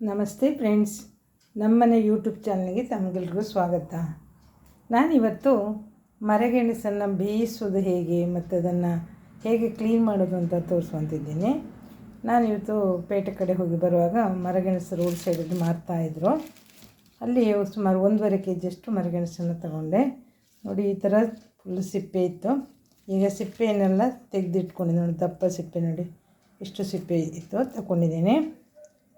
ನಮಸ್ತೆ ಫ್ರೆಂಡ್ಸ್ ನಮ್ಮನೆ ಯೂಟ್ಯೂಬ್ ಚಾನಲ್ಗೆ ತಮಗೆಲ್ರಿಗೂ ಸ್ವಾಗತ. ನಾನಿವತ್ತು ಮರಗೆಣಸನ್ನು ಬೇಯಿಸೋದು ಹೇಗೆ ಮತ್ತು ಅದನ್ನು ಹೇಗೆ ಕ್ಲೀನ್ ಮಾಡೋದು ಅಂತ ತೋರಿಸುವಂತಿದ್ದೀನಿ ನಾನಿವತ್ತು ಪೇಟೆ ಕಡೆ ಹೋಗಿ ಬರುವಾಗ ಮರಗೆಣಸು ರೋಡ್ ಸೈಡಲ್ಲಿ ಮಾರ್ತಾಯಿದ್ರು ಅಲ್ಲಿ ಸುಮಾರು ಒಂದೂವರೆ ಕೆ ಜಿಯಷ್ಟು ಮರಗೆಣಸನ್ನು ತಗೊಂಡೆ. ನೋಡಿ, ಈ ಥರ ಫುಲ್ ಸಿಪ್ಪೆ ಇತ್ತು. ಈಗ ಸಿಪ್ಪೆಯನ್ನೆಲ್ಲ ತೆಗೆದಿಟ್ಕೊಂಡಿದ್ದೆ ನೋಡಿ, ದಪ್ಪ ಸಿಪ್ಪೆ ನೋಡಿ, ಇಷ್ಟು ಸಿಪ್ಪೆ ಇತ್ತು, ತಗೊಂಡಿದ್ದೀನಿ.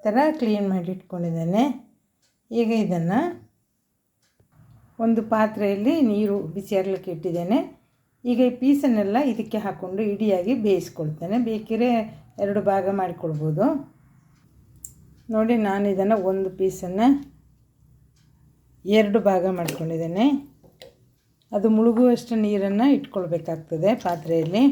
ಥರ ಕ್ಲೀನ್ ಮಾಡಿ ಇಟ್ಕೊಂಡಿದ್ದೇನೆ ಈಗ ಇದನ್ನು ಒಂದು ಪಾತ್ರೆಯಲ್ಲಿ ನೀರು ಬಿಸಿಯಾಗಲಿಕ್ಕೆ ಇಟ್ಟಿದ್ದೇನೆ. ಈಗ ಈ ಪೀಸನ್ನೆಲ್ಲ ಇದಕ್ಕೆ ಹಾಕ್ಕೊಂಡು ಇಡಿಯಾಗಿ ಬೇಯಿಸ್ಕೊಳ್ತೇನೆ. ಬೇಕಿದ್ರೆ ಎರಡು ಭಾಗ ಮಾಡಿಕೊಳ್ಬೋದು. ನೋಡಿ, ನಾನು ಇದನ್ನು ಒಂದು ಪೀಸನ್ನು ಎರಡು ಭಾಗ ಮಾಡ್ಕೊಂಡಿದ್ದೇನೆ. ಅದು ಮುಳುಗುವಷ್ಟು ನೀರನ್ನು ಇಟ್ಕೊಳ್ಬೇಕಾಗ್ತದೆ ಪಾತ್ರೆಯಲ್ಲಿ.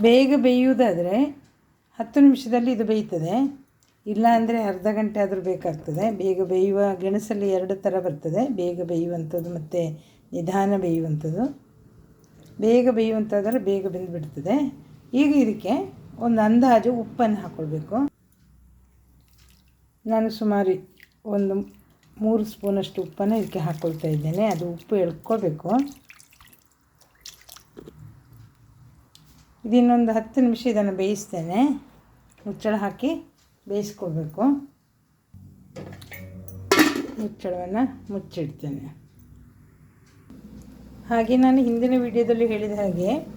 ಬೇಗ ಬೇಯುವುದಾದರೆ ಹತ್ತು ನಿಮಿಷದಲ್ಲಿ ಇದು ಬೇಯ್ತದೆ. ಇಲ್ಲ ಅಂದರೆ ಅರ್ಧ ಗಂಟೆ ಆದರೂ ಬೇಕಾಗ್ತದೆ. ಬೇಗ ಬೇಯುವ ಗೆಣಸಲ್ಲಿ ಎರಡು ಥರ ಬರ್ತದೆ. ಬೇಗ ಬೇಯುವಂಥದ್ದು ಮತ್ತು ನಿಧಾನ ಬೇಯುವಂಥದ್ದು. ಬೇಗ ಬೇಯುವಂಥದ್ದಾದ್ರೆ ಬೇಗ ಬೆಂದುಬಿಡ್ತದೆ. ಈಗ ಇದಕ್ಕೆ ಒಂದು ಅಂದಾಜು ಉಪ್ಪನ್ನು ಹಾಕ್ಕೊಳ್ಬೇಕು ನಾನು ಸುಮಾರು ಒಂದು ಮೂರು ಸ್ಪೂನಷ್ಟು ಉಪ್ಪನ್ನು ಇದಕ್ಕೆ ಹಾಕ್ಕೊಳ್ತಾ ಇದ್ದೇನೆ. ಅದು ಉಪ್ಪು ಎಳ್ಕೊಳ್ಬೇಕು ಇದನ್ನೊಂದು ಹತ್ತು ನಿಮಿಷ ಇದನ್ನು ಬೇಯಿಸ್ತೇನೆ. ಮುಚ್ಚಳ ಹಾಕಿ ಬೇಯಿಸ್ಕೋಬೇಕು. ಮುಚ್ಚಳವನ್ನು ಮುಚ್ಚಿಡ್ತೇನೆ. ಹಾಗೆ ನಾನು ಹಿಂದಿನ ವಿಡಿಯೋದಲ್ಲಿ ಹೇಳಿದ ಹಾಗೆ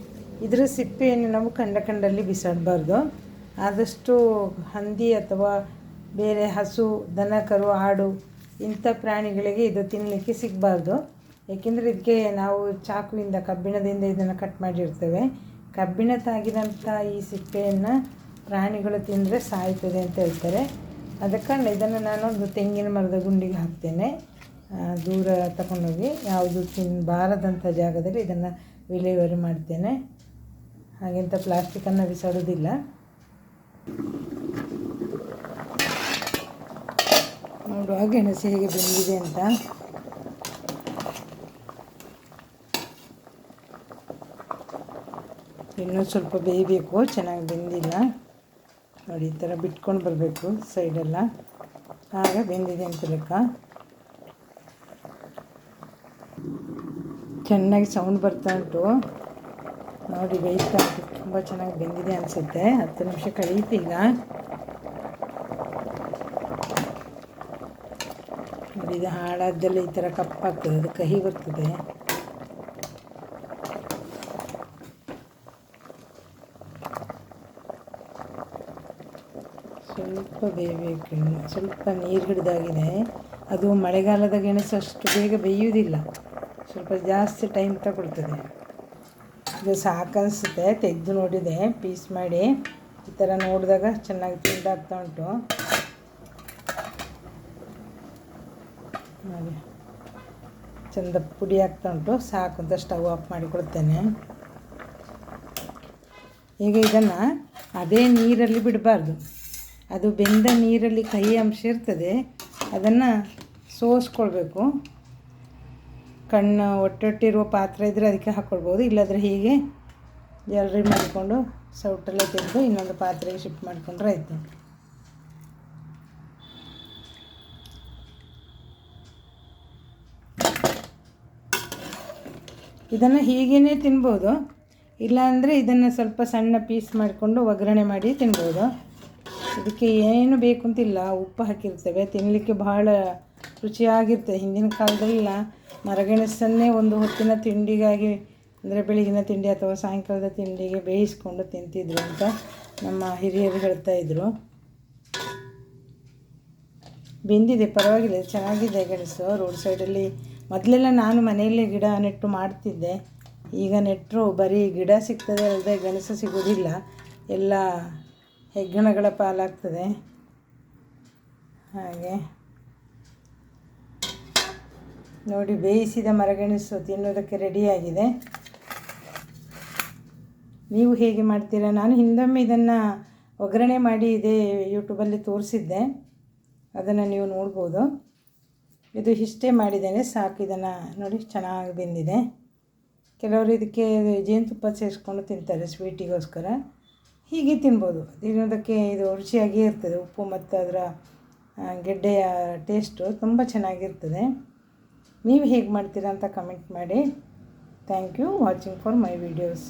ಇದರ ಸಿಪ್ಪೆಯನ್ನು ನಾವು ಕಂಡ ಕಂಡಲ್ಲಿ ಬಿಸಾಡಬಾರ್ದು. ಆದಷ್ಟು ಹಂದಿ ಅಥವಾ ಬೇರೆ ಹಸು, ದನ, ಕರು, ಆಡು ಇಂಥ ಪ್ರಾಣಿಗಳಿಗೆ ಇದು ತಿನ್ನಲಿಕ್ಕೆ ಸಿಗಬಾರ್ದು. ಏಕೆಂದರೆ ಇದಕ್ಕೆ ನಾವು ಚಾಕುವಿಂದ, ಕಬ್ಬಿಣದಿಂದ ಇದನ್ನು ಕಟ್ ಮಾಡಿರ್ತೇವೆ. ಕಬ್ಬಿಣ ತಾಗಿದಂಥ ಈ ಸಿಪ್ಪೆಯನ್ನು ಪ್ರಾಣಿಗಳು ತಿಂದರೆ ಸಾಯ್ತದೆ ಅಂತ ಹೇಳ್ತಾರೆ. ಅದಕ್ಕೆ ಇದನ್ನು ನಾನು ಒಂದು ತೆಂಗಿನ ಮರದ ಗುಂಡಿಗೆ ಹಾಕ್ತೇನೆ. ದೂರ ತಗೊಂಡೋಗಿ ಯಾವುದು ತಿನ್ನಬಾರದಂಥ ಜಾಗದಲ್ಲಿ ಇದನ್ನು ವಿಲೇವರಿ ಮಾಡ್ತೇನೆ. ಹಾಗೆಂತ ಪ್ಲಾಸ್ಟಿಕನ್ನು ಬಿಸಾಡೋದಿಲ್ಲ ನೋಡುವ ಗೆಣಸು ಹೇಗೆ ಬೆಂದಿದೆ ಅಂತ. ಇನ್ನೂ ಸ್ವಲ್ಪ ಬೇಯಬೇಕು, ಚೆನ್ನಾಗಿ ಬೆಂದಿಲ್ಲ. ನೋಡಿ, ಈ ಥರ ಬಿಟ್ಕೊಂಡು ಬರಬೇಕು ಸೈಡೆಲ್ಲ. ಆಗ ಬೆಂದಿದೆ ಅಂತ ಲೆಕ್ಕ. ಚೆನ್ನಾಗಿ ಸೌಂಡ್ ಬರ್ತಾ ಉಂಟು. ನೋಡಿ, ಬೇಯ್ತಾ ಉಂಟು. ತುಂಬ ಚೆನ್ನಾಗಿ ಬೆಂದಿದೆ ಅನಿಸುತ್ತೆ. ಹತ್ತು ನಿಮಿಷ ಕಳೀತು ಈಗ. ಇದು ಹಾಳಾದ್ದೆಲ್ಲ ಈ ಥರ ಕಪ್ಪಾಗ್ತದೆ. ಅದು ಕಹಿ ಬರ್ತದೆ. ಸ್ವಲ್ಪ ಬೇಯಬೇಕು ಸ್ವಲ್ಪ ನೀರು ಹಿಡಿದಾಗಿದೆ ಅದು ಮಳೆಗಾಲದ ಗೆಣಸು ಅಷ್ಟು ಬೇಗ ಬೇಯುವುದಿಲ್ಲ ಸ್ವಲ್ಪ ಜಾಸ್ತಿ ಟೈಮ್ ತಗೊಳ್ತದೆ. ಇದು ಸಾಕನ್ಸುತ್ತೆ ತೆಗೆದು ನೋಡಿದೆ. ಪೀಸ್ ಮಾಡಿ ಈ ಥರ ನೋಡಿದಾಗ ಚೆನ್ನಾಗಿ ತಿಂದಾಗ್ತಾ ಉಂಟು. ಹಾಗೆ. ಚೆಂದ ಪುಡಿ ಆಗ್ತಾ ಉಂಟು. ಸಾಕು ಅಂತ ಸ್ಟವ್ ಆಫ್ ಮಾಡಿಕೊಡ್ತೇನೆ ಈಗ ಇದನ್ನು ಅದೇ ನೀರಲ್ಲಿ ಬಿಡಬಾರ್ದು. ಅದು ಬೆಂದ ನೀರಲ್ಲಿ ಕಹಿ ಅಂಶ ಇರ್ತದೆ, ಅದನ್ನು ಸೋಸ್ಕೊಳ್ಬೇಕು. ಕಣ್ಣು ಒಟ್ಟೊಟ್ಟಿರುವ ಪಾತ್ರೆ ಇದ್ದರೆ ಅದಕ್ಕೆ ಹಾಕ್ಕೊಳ್ಬೋದು ಇಲ್ಲಾಂದರೆ ಹೀಗೆ ಜಲ್ರಿ ಮಾಡಿಕೊಂಡು ಸೌಟೆಲ್ಲ ತೆಗೆದು ಇನ್ನೊಂದು ಪಾತ್ರೆಗೆ ಶಿಫ್ಟ್ ಮಾಡಿಕೊಂಡ್ರೆ ಆಯಿತು. ಇದನ್ನು ಹೀಗೇ ತಿನ್ಬೋದು, ಇಲ್ಲಾಂದರೆ ಇದನ್ನು ಸ್ವಲ್ಪ ಸಣ್ಣ ಪೀಸ್ ಮಾಡಿಕೊಂಡು ಒಗ್ಗರಣೆ ಮಾಡಿ ತಿನ್ಬೋದು. ಇದಕ್ಕೆ ಏನು ಬೇಕು ಅಂತಿಲ್ಲ ಉಪ್ಪು ಹಾಕಿರ್ತೇವೆ. ತಿನ್ನಲಿಕ್ಕೆ ಬಹಳ ರುಚಿಯಾಗಿರ್ತದೆ ಹಿಂದಿನ ಕಾಲದಲ್ಲ ಮರಗೆಣಸನ್ನೇ ಒಂದು ಹೊತ್ತಿನ ತಿಂಡಿಗಾಗಿ, ಅಂದರೆ ಬೆಳಗಿನ ತಿಂಡಿ ಅಥವಾ ಸಾಯಂಕಾಲದ ತಿಂಡಿಗೆ ಬೇಯಿಸ್ಕೊಂಡು ತಿಂತಿದ್ರು ಅಂತ ನಮ್ಮ ಹಿರಿಯರು ಹೇಳ್ತಾ ಇದ್ರು. ಬೆಂದಿದೆ, ಪರವಾಗಿಲ್ಲ. ಚೆನ್ನಾಗಿದೆ ಗೆಣಸು. ರೋಡ್ ಸೈಡಲ್ಲಿ ಮೊದಲೆಲ್ಲ ನಾನು ಮನೆಯಲ್ಲೇ ಗಿಡ ನೆಟ್ಟು ಮಾಡ್ತಿದ್ದೆ. ಈಗ ನೆಟ್ಟರು ಬರೀ ಗಿಡ ಸಿಗ್ತದೆ ಅಲ್ಲದೆ ಗೆಣಸು ಸಿಗೋದಿಲ್ಲ. ಎಲ್ಲ ಹೆಗ್ಗಣಗಳ ಪಾಲಾಗ್ತದೆ? ಹಾಗೆ. ನೋಡಿ, ಬೇಯಿಸಿದ ಮರಗೆಣಸು ತಿನ್ನೋದಕ್ಕೆ ರೆಡಿಯಾಗಿದೆ. ನೀವು ಹೇಗೆ ಮಾಡ್ತೀರಾ? ನಾನು ಹಿಂದೊಮ್ಮೆ ಇದನ್ನು ಒಗ್ಗರಣೆ ಮಾಡಿ ಇದೇ ಯೂಟ್ಯೂಬಲ್ಲಿ ತೋರಿಸಿದ್ದೆ. ಅದನ್ನು ನೀವು ನೋಡ್ಬೋದು. ಇದು ಇಷ್ಟೇ ಮಾಡಿದ್ದೇನೆ, ಸಾಕು. ಇದನ್ನು ನೋಡಿ, ಚೆನ್ನಾಗಿ ಬೆಂದಿದೆ. ಕೆಲವರು ಇದಕ್ಕೆ ಜೇನುತುಪ್ಪ ಸೇರಿಸ್ಕೊಂಡು ತಿಂತಾರೆ ಸ್ವೀಟಿಗೋಸ್ಕರ. ಹೀಗೆ ತಿನ್ಬೋದು. ತಿನ್ನೋದಕ್ಕೆ ಇದು ರುಚಿಯಾಗಿಯೇ ಇರ್ತದೆ. ಉಪ್ಪು ಮತ್ತು ಅದರ ಗೆಡ್ಡೆಯ ಟೇಸ್ಟು ತುಂಬ ಚೆನ್ನಾಗಿರ್ತದೆ. ನೀವು ಹೇಗೆ ಮಾಡ್ತೀರಾ ಅಂತ ಕಮೆಂಟ್ ಮಾಡಿ. Thank you watching for my videos